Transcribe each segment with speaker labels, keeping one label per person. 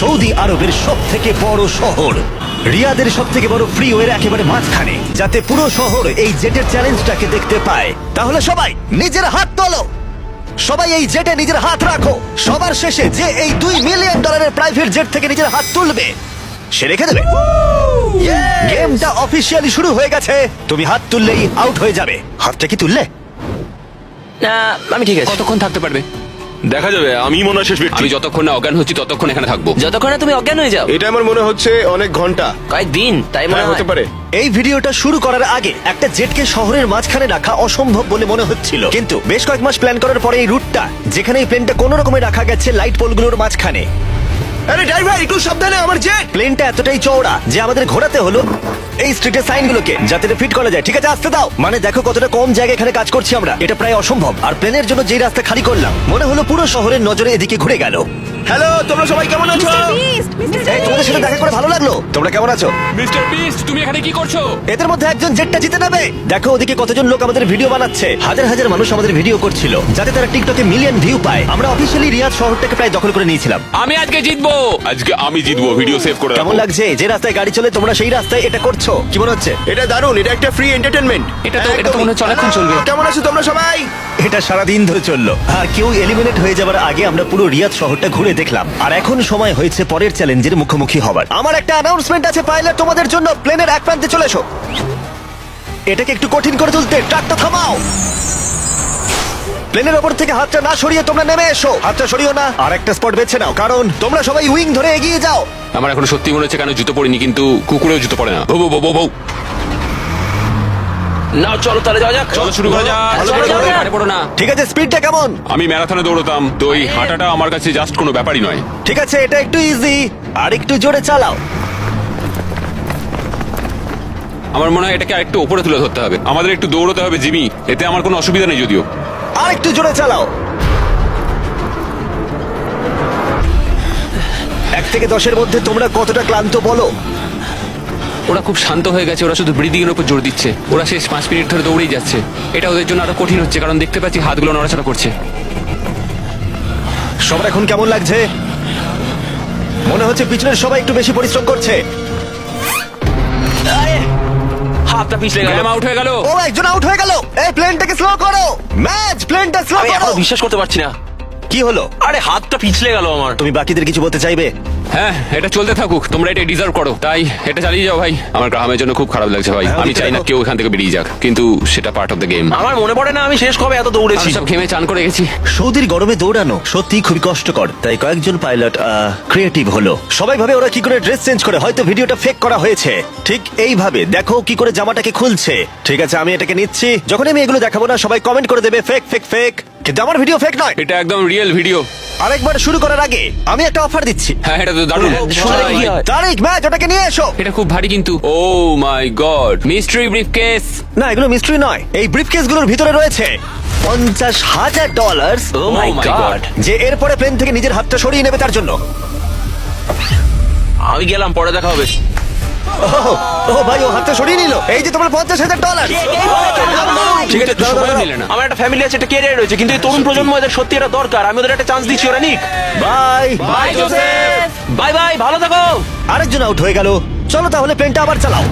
Speaker 1: Saudi আরবের সব থেকে বড় শহর। রিয়াদের সব থেকে বড় ফ্রিওয়ের একেবারে মাঝখানে। যাতে পুরো শহর এই জেটের চ্যালেঞ্জটাকে দেখতে পায়। তাহলে সবাই নিজের হাত তোলো। সবাই এই জেটে নিজের হাত রাখো। সবার শেষে যে এই দুই মিলিয়ন ডলারের প্রাইভেট জেট থেকে নিজের হাত তুলবে সে রেখে দেবে। গেমটা অফিসিয়ালি শুরু হয়ে গেছে। তুমি হাত তুললেই আউট হয়ে যাবে। হাতটা কি তুললে?
Speaker 2: না আমি ঠিক আছে।
Speaker 3: কতক্ষণ থাকতে পারবে?
Speaker 4: দেখা যাবে আমি মনে হয় শেষ ব্যক্তি।
Speaker 3: আমি যতক্ষণ না অজ্ঞান হচ্ছি ততক্ষণ এখানে থাকব।
Speaker 2: যতক্ষণ না তুমি অজ্ঞান হয়ে যাও।
Speaker 4: এটা আমার মনে হচ্ছে অনেক ঘণ্টা।
Speaker 2: কয়েকদিন তাই মনে
Speaker 4: হ্যাঁ
Speaker 2: হয়।
Speaker 4: হতে পারে।
Speaker 1: এই ভিডিওটা শুরু করার আগে একটা জেটকে শহরের মাঝখানে রাখা অসম্ভব বলে মনে হচ্ছিল। কিন্তু বেশ কয়েক মাস প্ল্যান করার পরে এই রুটটা যেখানে এই প্লেনটা কোনো রকমে রাখা গেছে লাইট পোলগুলোর মাঝখানে।
Speaker 4: আরে ড্রাইভার একটু সাবধানে আমার জেট
Speaker 1: প্লেনটা এতটাই চওড়া যে আমাদের ঘোরাতে হলো এই স্ট্রিটের সাইনগুলোকে যাতে ফিট করা যায়। ঠিক আছে আসতে দাও। মানে দেখো কতটা কম জায়গা এখানে কাজ করছি আমরা। এটা প্রায় অসম্ভব। আর প্লেনের জন্য যেই রাস্তা খালি করলাম মনে হলো পুরো শহরের নজরে এদিকে ঘুরে গেল।
Speaker 4: হ্যালো তোমরা সবাই কেমন আছো?
Speaker 1: এই তোমাদের সাথে দেখা করে ভালো লাগল? তোমরা কেমন আছো?
Speaker 3: মিস্টার বিস্ট তুমি এখানে কি করছ?
Speaker 1: এদের মধ্যে একজন জেটটা জিতে নেবে। দেখো ওদিকে কতজন লোক আমাদের ভিডিও বানাচ্ছে। হাজার হাজার মানুষ আমাদের ভিডিও করছিল যাতে তারা টিকটকে মিলিয়ন ভিউ পায়। আমরা অফিসিয়ালি রিয়াদ শহরটাকে প্রায় দখল করে নিয়েছিলাম।
Speaker 3: আমি আজকে জিতবো।
Speaker 5: আজকে আমি জিতবো ভিডিও সেভ করে
Speaker 1: কেমন লাগছে? যে রাস্তায় গাড়ি চলে তোমরা সেই রাস্তায় এটা করছ। কি মনে হচ্ছে?
Speaker 4: এটা দারুণ এটা একটা ফ্রি এন্টারটেনমেন্ট
Speaker 3: এটা তো এটা তো মনে হচ্ছে অনেকক্ষণ চলবে।
Speaker 4: কেমন আছো তোমরা সবাই?
Speaker 1: এটা সারাদিন ধরে চলল। আর কেউ এলিমিনেট হয়ে যাবার আগে আমরা পুরো রিয়াদ শহরটা ঘুরে দেখলাম। আর এখন সময় হয়েছে পরের চ্যালেঞ্জের মুখোমুখি হবার। আমার একটা অ্যানাউন্সমেন্ট আছে পাইলট তোমাদের জন্য প্লেনের এক প্রান্তে চলে এসো। এটাকে একটু কঠিন করে তুলতে ট্রাকটা থামাও। প্লেনের ওপর থেকে হাতটা না সরিয়ে তোমরা নেমে এসো। হাতটা সরিও না আর একটা স্পট বেছে নাও কারণ তোমরা সবাই উইং ধরে এগিয়ে যাও।
Speaker 3: আমার এখন সত্যি মনে হচ্ছে কেন জুতো পরিনি কিন্তু কুকুরেও জুতো পড়ে না। বউ বউ বউ বউ
Speaker 2: না চলো তাহলে যাওয়া যাক।
Speaker 3: চলো শুরু করা যাক।
Speaker 2: ভালো করে
Speaker 3: চলো,
Speaker 2: যাও।
Speaker 3: পড়ো না।
Speaker 1: ঠিক আছে স্পিডটা কেমন?
Speaker 5: আমি ম্যারাথনে দৌড়তাম তো এই হাঁটাটা আমার কাছে জাস্ট কোনো ব্যাপারই নয়।
Speaker 1: ঠিক আছে এটা একটু ইজি আর একটু জোরে চালাও।
Speaker 3: আমার মনে হয় এটাকে আরেকটু উপরে তুলে ধরতে হবে।
Speaker 5: আমাদের একটু দৌড়তে হবে জিমি। এতে আমার কোনো অসুবিধা নেই যদিও।
Speaker 1: আর একটু জোরে চালাও। এক থেকে দশের মধ্যে তোমরা কতটা ক্লান্ত বলো?
Speaker 3: ওরা খুব শান্ত হয়ে গেছে ওরা শুধু ব্রিদিং এর উপর জোর দিচ্ছে। ওরা শেষ পাঁচ মিনিট ধরে দৌড়েই যাচ্ছে। এটা ওদের জন্য আরও কঠিন হচ্ছে কারণ দেখতে পাচ্ছি হাতগুলো নড়াচড়া করছে।
Speaker 1: সবার এখন কেমন লাগছে? মনে হচ্ছে পিছনের সবাই একটু বেশি পরিশ্রম করছে।
Speaker 2: হাতটা পিছলে গেল।
Speaker 3: আউট হয়ে গেল।
Speaker 1: ও একজন আউট হয়ে গেল। এই প্লেনটাকে স্লো করো। ম্যাচ প্লেনটা স্লো
Speaker 2: আমি
Speaker 1: করো।
Speaker 2: এখনও বিশ্বাস করতে পারছি না।
Speaker 1: কি হলো?
Speaker 2: আরে হাতটা পিছলে গেল আমার।
Speaker 1: তুমি বাকিদের কিছু বলতে চাইবে?
Speaker 3: হ্যাঁ এটা চলতে থাকুক তোমরা এটা ডিজার্ভ করো। তাই এটা চালিয়ে যাও ভাই। আমার গ্রামের জন্য খুব খারাপ লাগছে ভাই।
Speaker 1: হ্যাঁ,
Speaker 3: আমি চাই না কেউ এখান থেকে বেরিয়ে যাক কিন্তু সেটা পার্ট অফ দ্য গেম
Speaker 2: আমার মনে পড়ে না আমি শেষ কবে এত দৌড়েছি।
Speaker 3: সব ঘেমে চান করে গেছি।
Speaker 1: সৌদির গরমে দৌড়ানো সত্যি খুবই কষ্টকর। তাই কয়েকজন পাইলট ক্রিয়েটিভ হলো। সবাই ভাবে ওরা কি করে ড্রেস চেঞ্জ করে হয়তো ভিডিওটা ফেক করা হয়েছে। ঠিক এইভাবে। দেখো কি করে জামাটাকে খুলছে। ঠিক আছে আমি এটাকে নিচ্ছি। যখন আমি এগুলো দেখাবো না সবাই কমেন্ট করে দেবে ফেক ফেক ফেক কিন্তু আমার ভিডিও ফেক নয়
Speaker 3: এটা একদম রিয়েল ভিডিও
Speaker 1: আরেকবার শুরু করার আগে আমি একটা অফার দিচ্ছি
Speaker 3: হ্যাঁ এটা তো দারুণ
Speaker 2: শোনা কি হয়।
Speaker 1: তারিখ ম্যাচ ওটাকে নিয়ে এসো
Speaker 3: এটা খুব ভারী কিন্তু oh my God mystery briefcase
Speaker 1: না এগুলো মিস্ট্রি নয় এই ব্রিফকেসগুলোর ভিতরে রয়েছে পঞ্চাশ হাজার dollar
Speaker 2: oh my
Speaker 3: Oh my
Speaker 2: God
Speaker 3: God.
Speaker 1: যে এরপরে প্লেন থেকে নিজের হাতটা সরিয়ে নেবে তার জন্য
Speaker 2: আমি গেলাম পরে দেখা হবে
Speaker 1: ও ভাই ও হাতটা সরিয়ে নিল এই যে তোমার পঞ্চাশ হাজার ডলার
Speaker 3: ঠিক আছে
Speaker 1: দাঁড়াও,
Speaker 3: সময়
Speaker 1: দাঁড়াও।
Speaker 3: নিলে না।
Speaker 2: আমার একটা ফ্যামিলি আছে একটা ক্যারিয়ার রয়েছে কিন্তু এই তরুণ প্রজন্ম এদের সত্যি এটা দরকার। আমি ওদের একটা চান্স দিচ্ছি ওরা Nick.
Speaker 1: Bye
Speaker 2: bye Joseph bye bye ভালো থাকো।
Speaker 1: আরেকজন আউট হয়ে গেল। চলো তাহলে প্লেনটা আবার চালাও।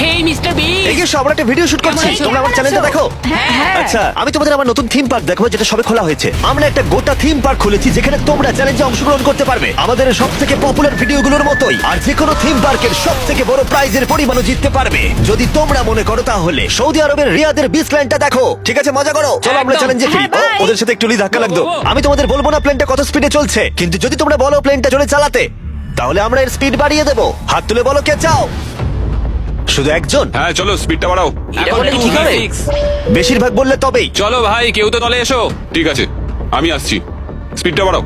Speaker 6: হেই মিস্টার বি
Speaker 1: এগিয়ে এসো, আমরা একটা ভিডিও শুট করছি
Speaker 6: কেমন আছো?
Speaker 1: তোমরা আমার চ্যানেলটা দেখো?
Speaker 6: হ্যাঁ।
Speaker 1: আচ্ছা। আমি তোমাদের আমার নতুন থিম পার্ক দেখাবো যেটা সবে খোলা হয়েছে। আমরা একটা গোটা থিম পার্ক খুলেছি যেখানে তোমরা চ্যালেঞ্জে অংশগ্রহণ করতে পারবে। আমাদের সব থেকে পপুলার ভিডিওগুলোর মতোই আর যে কোনো থিম পার্কের সব থেকে বড় প্রাইজের পরিমাণও জিততে পারবে। যদি তোমরা মনে করো তাহলে সৌদি আরবের রিয়াদের বিচ প্ল্যানটা দেখো। ঠিক আছে মজা করো? চলো আমরা
Speaker 3: একদম।
Speaker 1: চ্যালেঞ্জে ফিরি।
Speaker 6: হ্যাঁ,
Speaker 1: ও,
Speaker 6: bye.
Speaker 1: ওদের সাথে একটু লি ধাক্কা লাগতো।
Speaker 3: ও, ও।
Speaker 1: আমি তোমাদের বলব না প্লেনটা কত স্পিডে চলছে কিন্তু যদি তোমরা বলো প্লেনটা চলে চালাতে তাহলে আমরা এর স্পিড বাড়িয়ে দেবো। হাত তুলে বলো কে চাও? শুধু একজন?
Speaker 5: হ্যাঁ চলো স্পিডটা বাড়াও।
Speaker 2: এটা
Speaker 3: এখন
Speaker 2: ঠিক হবে?
Speaker 1: বেশিরভাগ বললে তবেই।
Speaker 3: চলো ভাই কেউ তো তলে এসো।
Speaker 5: ঠিক আছে আমি আসছি। স্পিডটা বাড়াও।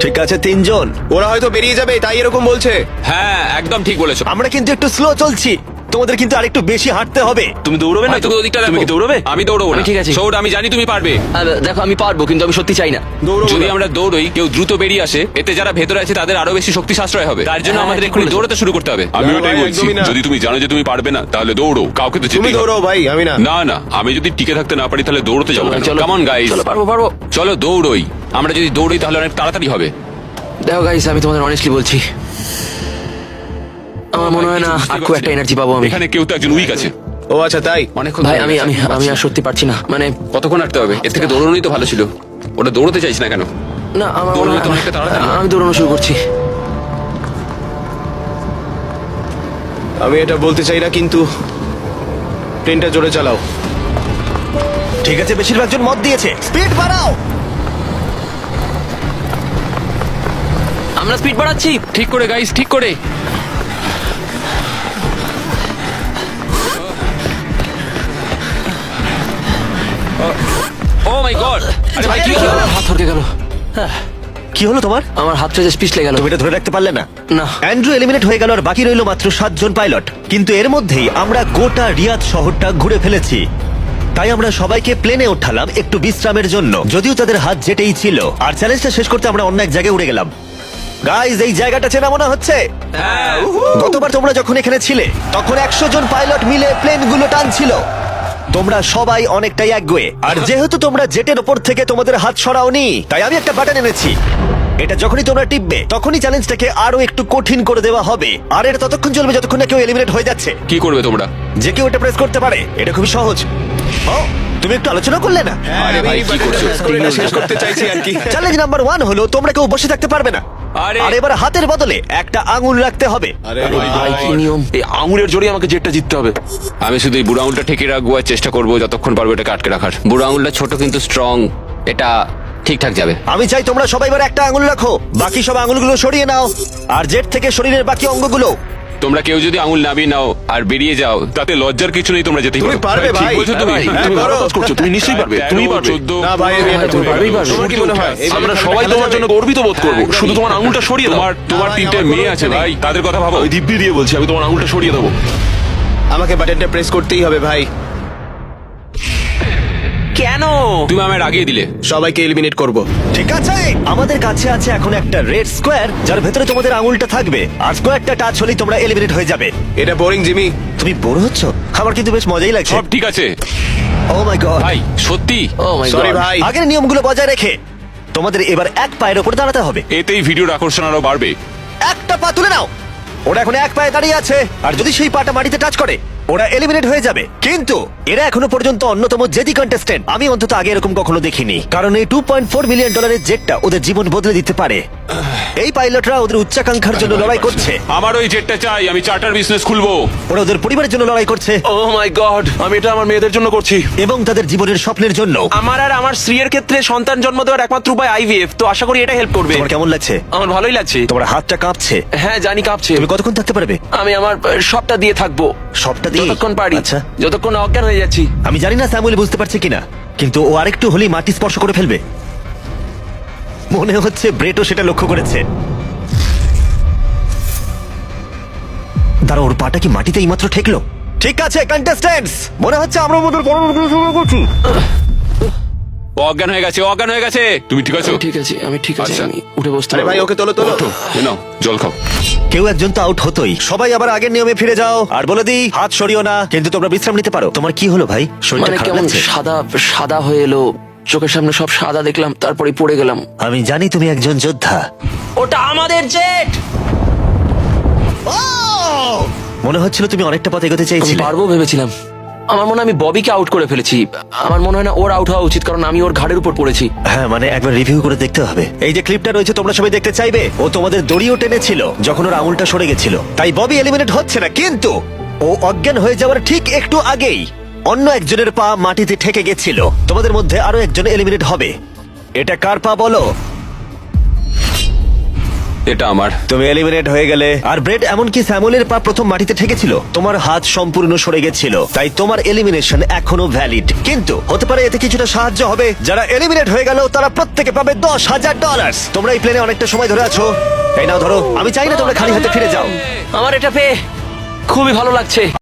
Speaker 1: ঠিক আছে তিনজন।
Speaker 4: ওরা হয়তো বেরিয়ে যাবে তাই এরকম বলছে।
Speaker 3: হ্যাঁ একদম ঠিক বলেছ।
Speaker 1: আমরা কিন্তু একটু স্লো চলছি। তোমাদের কিন্তু আরেকটু বেশি হাঁটতে হবে।
Speaker 2: তুমি দৌড়বে না
Speaker 3: হয়তো
Speaker 2: তো?
Speaker 3: ওদিকটা
Speaker 2: তুমি
Speaker 3: দেখো।
Speaker 2: কি দৌড়বে?
Speaker 3: আমি দৌড়বো
Speaker 2: আমি
Speaker 3: না
Speaker 2: ঠিক আছে।
Speaker 3: সৌর আমি জানি তুমি পারবে।
Speaker 2: দেখো আমি পারব কিন্তু আমি সত্যি চাই না।
Speaker 4: দৌড়ো
Speaker 3: যদি। আমরা দৌড়ই কেউ দ্রুত বেরিয়ে আসে এতে যারা ভেতরে আছে তাদের আরও বেশি শক্তি সাশ্রয় হবে। তার জন্য
Speaker 2: হ্যাঁ,
Speaker 3: আমাদের
Speaker 2: ঠিক
Speaker 3: এক্ষুনি
Speaker 2: বলেছ।
Speaker 3: দৌড়াতে শুরু করতে হবে।
Speaker 5: আমি
Speaker 4: না,
Speaker 5: ওটাই
Speaker 4: ভাই,
Speaker 5: বলছি।
Speaker 4: একদমই না।
Speaker 5: যদি তুমি জানো যে তুমি পারবে না তাহলে দৌড়ো। কাউকে তো
Speaker 4: তুমি
Speaker 5: যেতেই
Speaker 4: দৌড়ো ভাই আমি না।
Speaker 5: না না আমি যদি টিকে থাকতে না পারি তাহলে দৌড়তে যাব
Speaker 2: চলো।
Speaker 5: কেমন গাইস
Speaker 3: চলো পারব পারব। চলো দৌড়ই। আমরা যদি দৌড়ই তাহলে অনেক তাড়াতাড়ি হবে।
Speaker 6: দেখো গাইস আমি তোমাদের অনেস্টলি বলছি আমার মনে হয় না আর খুব একটা এনার্জি পাবো আমি।
Speaker 5: এখানে কেউ তো একজন উইক আছে।
Speaker 4: ও আচ্ছা তাই?
Speaker 3: অনেকক্ষণ
Speaker 6: ভাই
Speaker 3: ধরে
Speaker 6: আমি আমি আমি আর সত্যি পারছি না। মানে
Speaker 3: কতক্ষণ হাঁটতে হবে? এর থেকে দৌড়নোই তো ভালো ছিল। ওটা দৌড়তে চাইছ না কেন?
Speaker 6: না আমার মনে হয়
Speaker 3: তো অনেকটা তাড়াতাড়ি।
Speaker 6: আমি দৌড়ানো শুরু করছি।
Speaker 4: আমি এটা বলতে চাই না কিন্তু ট্রেনটা জোরে চালাও।
Speaker 1: ঠিক আছে বেশিরভাগ জন মত দিয়েছে। স্পিড বাড়াও!
Speaker 6: আমরা স্পিড বাড়াচ্ছি।
Speaker 3: ঠিক করে গাইস ঠিক করে। মাই গড আরে ভাই কি হলো?
Speaker 6: হাত থরকে গেল।
Speaker 1: কি হলো তোমার?
Speaker 6: আমার হাতটা যে পিছলে গেল।
Speaker 1: তুমি এটা ধরে রাখতে পারলে না?
Speaker 6: না।
Speaker 1: অ্যান্ড্রু এলিমিনেট হয়ে গেল আর বাকি রইল মাত্র সাতজন পাইলট কিন্তু এর মধ্যেই আমরা গোটা রিয়াদ শহরটা ঘুরে ফেলেছি। তাই আমরা সবাইকে প্লেনে ওঠালাম একটু বিশ্রামের জন্য। যদিও তাদের হাত যেটেই ছিল। আর চ্যালেঞ্জটা শেষ করতে আমরা অন্য এক জায়গায় উড়ে গেলাম। গাইজ এই জায়গাটা চেনা মনে হচ্ছে? গতবার তোমরা যখন এখানে ছিলে তখন একশো জন পাইলট মিলে প্লেনগুলো টানছিল। তোমরা সবাই অনেকটাই একগুয়ে। আর যেহেতু তোমরা জেটের ওপর থেকে তোমাদের হাত সরাওনি তাই আমি একটা বাটন এনেছি। এটা যখনই তোমরা টিপবে তখনই চ্যালেঞ্জটাকে আরও একটু কঠিন করে দেওয়া হবে। আর এটা ততক্ষণ চলবে যতক্ষণ না কেউ এলিমিনেট হয়ে যাচ্ছে।
Speaker 3: কি করবে তোমরা?
Speaker 1: যে কেউ এটা প্রেস করতে পারে এটা খুবই সহজ। ও তুমি একটু আলোচনা করলে না?
Speaker 3: আরে ভাই, কি করছ?
Speaker 4: স্ক্রিনটা শেষ করতে চাইছি আর কি।
Speaker 1: চ্যালেঞ্জ নাম্বার ওয়ান হলো তোমরা কেউ বসে থাকতে পারবে না।
Speaker 3: আরে।
Speaker 1: আর এবার হাতের বদলে একটা আঙুল রাখতে হবে।
Speaker 4: আরে
Speaker 6: ভাই কি নিয়ম?
Speaker 2: এই আঙুলের জোরে আমাকে জেটটা জিততে হবে।
Speaker 3: আমি শুধু এই বুড়ো আঙুলটা ঠেকে রাখব আর চেষ্টা করব যতক্ষণ পারব এটাকে আটকে রাখার। বুড়ো আঙুলটা ছোট কিন্তু স্ট্রং এটা ঠিকঠাক যাবে।
Speaker 1: আমি চাই তোমরা সবাই এবার একটা আঙুল রাখো। বাকি সব আঙুলগুলো সরিয়ে নাও। আর জেট থেকে শরীরের বাকি অঙ্গগুলো
Speaker 3: তোমরা কেউ যদি আঙুল নামিয়ে নাও আর বেরিয়ে যাও
Speaker 5: তাতে লজ্জার কিছু নেই তোমরা যেতে
Speaker 4: তুমি পারবে
Speaker 5: ঠিক
Speaker 4: ভাই।
Speaker 5: বলছো তুমি।
Speaker 4: হ্যাঁ,
Speaker 2: তুমি ভালো
Speaker 4: করো।
Speaker 2: কাজ করছ তুমি নিশ্চয়ই পারবে তুমি পারবে।
Speaker 4: না ভাই
Speaker 6: তুমি পারবেই পারবে।
Speaker 4: তোমার কি মনে হয়?
Speaker 2: আমরা সবাই তোমার জন্য গর্বিত বোধ করব। শুধু তোমার আঙুলটা সরিয়ে দাও।
Speaker 5: তোমার তোমার তিনটে মেয়ে আছে ভাই তাদের কথা ভাবো।
Speaker 2: দিব্যি দিয়ে বলছি আমি তোমার আঙুলটা সরিয়ে দেবো।
Speaker 4: আমাকে বাটনটা প্রেস করতেই হবে ভাই।
Speaker 2: কেন?
Speaker 3: তুমি আমায় আগিয়ে দিলে।
Speaker 4: সবাইকে এলিমিনেট করব।
Speaker 1: ঠিক আছে। আমাদের কাছে আছে এখন একটা রেড স্কোয়ার যার ভেতরে তোমাদের আঙুলটা থাকবে। আর স্কোয়ারটা টাচ হলেই তোমরা এলিমিনেট হয়ে যাবে।
Speaker 4: এটা বোরিং জিমি।
Speaker 1: তুমি বোর হচ্ছ? আমার কিন্তু বেশ মজাই লাগছে।
Speaker 5: সব ঠিক আছে।
Speaker 1: ও মাই গড
Speaker 3: ভাই সত্যি?
Speaker 6: ও মাই
Speaker 4: সরি ভাই।
Speaker 1: আগের নিয়মগুলো বজায় রেখে তোমাদের এবার এক পায়ের উপর দাঁড়াতে হবে।
Speaker 5: এতেই ভিডিওর আকর্ষণ আরও বাড়বে।
Speaker 1: একটা পা তুলে নাও। ওরা এখন এক পায়ে দাঁড়িয়ে আছে। আর যদি সেই পাটা মাটিতে টাচ করে ওরা এলিমিনেট হয়ে যাবে। কিন্তু এরা এখনও পর্যন্ত অন্যতম জেদি কন্টেস্টেন্ট আমি অন্তত আগে এরকম কখনো দেখিনি। কারণ এই টু পয়েন্ট ফোর মিলিয়ন ডলারের জেটটা ওদের জীবন বদলে দিতে পারে। এই পাইলটরা ওদের উচ্চাকাঙ্ক্ষার জন্য লড়াই করছে।
Speaker 5: আমার ওই জেটটা চাই আমি চার্টার বিজনেস খুলবো।
Speaker 1: ওরা ওদের পরিবারের জন্য লড়াই করছে।
Speaker 2: ও মাই গড আমি এটা আমার মেয়েদের জন্য করছি।
Speaker 1: এবং তাদের জীবনের স্বপ্নের জন্য।
Speaker 2: আমার আর আমার স্ত্রীর ক্ষেত্রে সন্তান জন্ম দেওয়ার একমাত্র উপায় আইভিএফ তো আশা করি এটা হেল্প করবে।
Speaker 1: তোমার কেমন লাগছে?
Speaker 2: আমার ভালোই লাগছে।
Speaker 1: তোমার হাতটা কাঁপছে।
Speaker 2: হ্যাঁ জানি কাঁপছে।
Speaker 1: তুমি কতক্ষণ থাকতে পারবে?
Speaker 2: আমি আমার আহ, সবটা দিয়ে থাকব।
Speaker 1: সবটা দিয়ে
Speaker 2: যতক্ষণ পারি।
Speaker 1: আচ্ছা।
Speaker 2: যতক্ষণ অজ্ঞান হয়ে যাচ্ছি।
Speaker 1: আমি জানি না স্যামুয়েল বুঝতে পারছে কিনা কিন্তু ও আরেকটু হলেই মাটি স্পর্শ করে ফেলবে। মনে হচ্ছে ব্রেটও সেটা লক্ষ্য করেছে। দাঁড়া ওর পাটা কি মাটিতে এইমাত্র ঠেকলো? ঠিক আছে কন্টেস্ট্যান্টস মনে হচ্ছে আমরা আমাদের পরবর্তী করছি।
Speaker 3: ও অজ্ঞান হয়ে গেছে ও অজ্ঞান হয়ে গেছে।
Speaker 5: তুমি ঠিক আছো?
Speaker 6: ঠিক আছে আমি ঠিক আছে
Speaker 3: আচ্ছা।
Speaker 6: আমি উঠে বসতে
Speaker 4: আরে ভাই
Speaker 6: পারব।
Speaker 4: ওকে তোলো তোলো।
Speaker 5: নাও জল খাও।
Speaker 1: কেউ একজন তো আউট হতোই। সবাই আবার আগের নিয়মে ফিরে যাও। আর বলে দিই হাত সরিও না কিন্তু তোমরা বিশ্রাম নিতে পারো। তোমার কি হলো ভাই? শরীরটা
Speaker 6: মানে
Speaker 1: খারাপ
Speaker 6: কেমন
Speaker 1: লাগছে?
Speaker 6: সাদা সাদা হয়ে এলো চোখের সামনে সব সাদা দেখলাম তারপরে পড়ে গেলাম।
Speaker 1: আমি জানি তুমি একজন যোদ্ধা।
Speaker 6: ওটা আমাদের জেট!
Speaker 1: মনে হচ্ছিল তুমি অনেকটা পথ এগোতে
Speaker 6: আমি
Speaker 1: চাইছিলে
Speaker 6: পারব ভেবেছিলাম। আমার মনে হয় আমি ববিকে আউট করে ফেলেছি। আমার মনে হয় না ওর আউট হওয়া উচিত, কারণ আমি ওর ঘাড়ের উপর পড়েছি।
Speaker 1: হ্যাঁ মানে একবার রিভিউ করে দেখতে হবে। এই যে ক্লিপটা রয়েছে, তোমরা সবাই দেখতে চাইবে? ও তোমাদের দড়িও টেনেছিল, যখন ওর আঙুলটা সরে গেছিল। তাই ববি এলিমিনেট হচ্ছে না, কিন্তু ও অজ্ঞান হয়ে যাওয়ার ঠিক একটু আগেই অন্য একজনের পা মাটিতে ঠেকে গেছিল। তোমাদের মধ্যে আরও একজন এলিমিনেট হবে। এটা কার পা বলো?
Speaker 3: এটা আমার।
Speaker 1: তুমি এলিমিনেট হয়ে গেলে। আর ব্রেড এমনকি স্যামুয়েলের পা প্রথম মাটিতে ঠেকেছিল। তোমার হাত সম্পূর্ণ সরে গেছিল। তাই তোমার এলিমিনেশন এখনও ভ্যালিড কিন্তু হতে পারে এতে কিছুটা সাহায্য হবে। যারা এলিমিনেট হয়ে গেল তারা প্রত্যেকে পাবে দশ হাজার ডলার তোমরা এই প্লেনে অনেকটা সময় ধরে আছো। এই নাও ধরো। আমি চাই না তোমরা খালি হাতে ফিরে যাও।
Speaker 6: আমার এটা পেয়ে খুবই ভালো লাগছে।